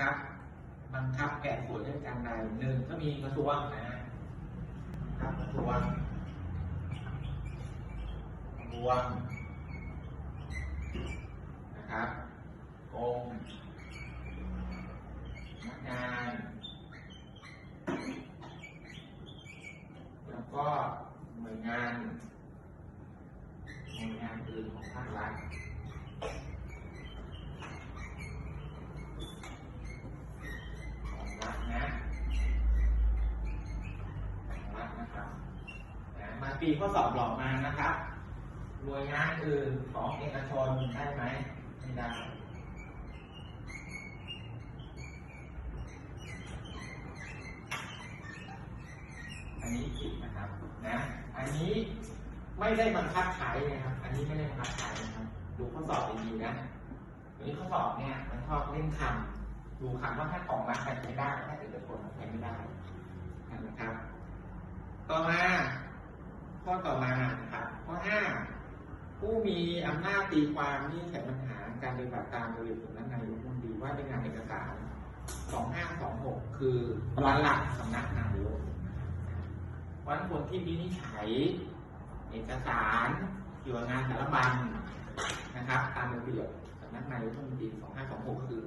ครับ บังคับแก่ส่วนราชการใดหนึ่งก็มีกระทรวงนะฮะครับกระทรวงกระทรวงนะครับกรมพนักงาน แล้วก็หน่วยงานหน่วยงานอื่นของภาครัฐของรัฐนะของรัฐนะครับนะมา ปีข้อสอบหลอกมานะครับหน่วยงานอื่นของเอกชนได้ไหมไม่ได้อันนี้ผิดนะครับนะอันนี้ไม่ได้บังคับขายนะครับ อันนี้ไม่ได้บังคับขายนะครับดูข้อสอบดีๆนะอันนี้ข้อสอบเนี่ยมันชอบเล่นคำดูคำว่าถ้าของรัฐใช้ได้ถ้าเอกชนใช้ไม่ได้นะครับ ข้อต่อมานะครับข้อห้าผู้มีอำนาจตีความที่แก้ปัญหาการปฏิบัติตามระเบียบสำนักนายกรัฐมนตรีว่าด้วยงานเอกสาร 2526 คือประหลัดสำนักนายกวันคนที่วินิจฉัยเอกสารเกี่ยวกับงานสารบัญนะครับ ตามระเบียบสำนักนายกรัฐมนตรี 2526 คือ